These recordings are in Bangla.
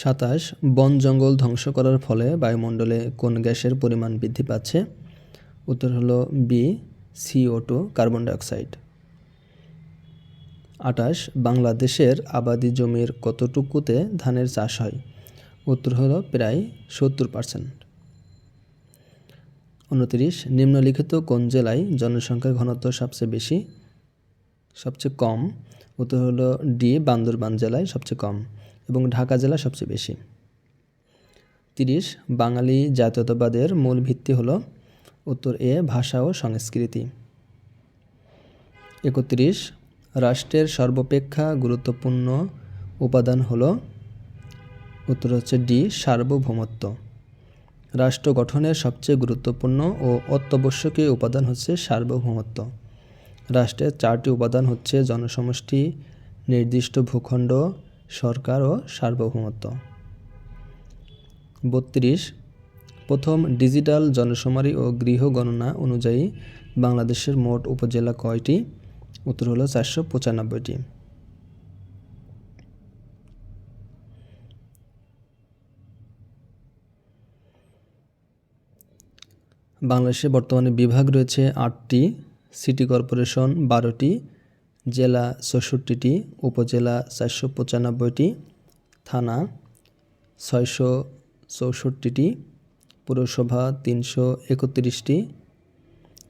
সাতাশ, বন জঙ্গল ধ্বংস করার ফলে বায়ুমণ্ডলে কোন গ্যাসের পরিমাণ বৃদ্ধি পাচ্ছে? উত্তর হলো B CO two carbon dioxide আটাশ বাংলাদেশের আবাদি জমির কতটুকুতে ধানের চাষ হয়? উত্তর হলো প্রায় সত্তর পার্সেন্ট উনত্রিশ, নিম্নলিখিত কোন জেলায় জনসংখ্যার ঘনত্ব সবচেয়ে বেশি? সবচেয়ে কম। উত্তর হলো ডি বান্দরবান জেলায় সবচেয়ে কম। এবং ঢাকা জেলা সবচেয়ে বেশি। তিরিশ, বাঙালি জাতীয়তাবাদের মূল ভিত্তি হলো উত্তর এ ভাষা ও সংস্কৃতি। একত্রিশ, রাষ্ট্রের সর্বাপেক্ষা গুরুত্বপূর্ণ উপাদান হল, উত্তর হচ্ছে ডি, সার্বভৌমত্ব। রাষ্ট্র গঠনের সবচেয়ে গুরুত্বপূর্ণ ও অত্যাবশ্যকীয় উপাদান হচ্ছে সার্বভৌমত্ব। রাষ্ট্রের চারটি উপাদান হচ্ছে জনসমষ্টি, নির্দিষ্ট ভূখণ্ড সরকার ও সার্বভৌমত্ব। বত্রিশ, প্রথম ডিজিটাল জনশুমারি ও গৃহ গণনা অনুযায়ী বাংলাদেশের মোট উপজেলা কয়টি? উত্তর হলো চারশো পঁচানব্বইটি। বাংলাদেশে বর্তমানে বিভাগ রয়েছে আটটি, সিটি কর্পোরেশন বারোটি জেলা চৌষট্টিটি, উপজেলা চারশো পঁচানব্বইটি, থানা ছয়শো চৌষট্টিটি, পুরসভা তিনশো একত্রিশটি,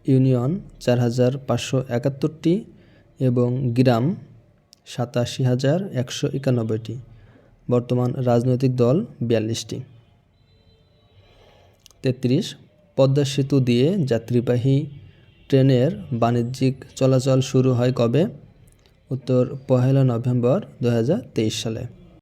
ইউনিয়ন চার হাজার পাঁচশো একাত্তরটি এবং গ্রাম সাতাশি হাজার একশো একানব্বইটি। বর্তমান রাজনৈতিক দল বিয়াল্লিশটি। তেত্রিশ, পদ্মা সেতু দিয়ে যাত্রীবাহী ট্রেনের বাণিজ্যিক চলাচল শুরু হয় কবে? উত্তর পহেলা নভেম্বর দু হাজার তেইশ সালে।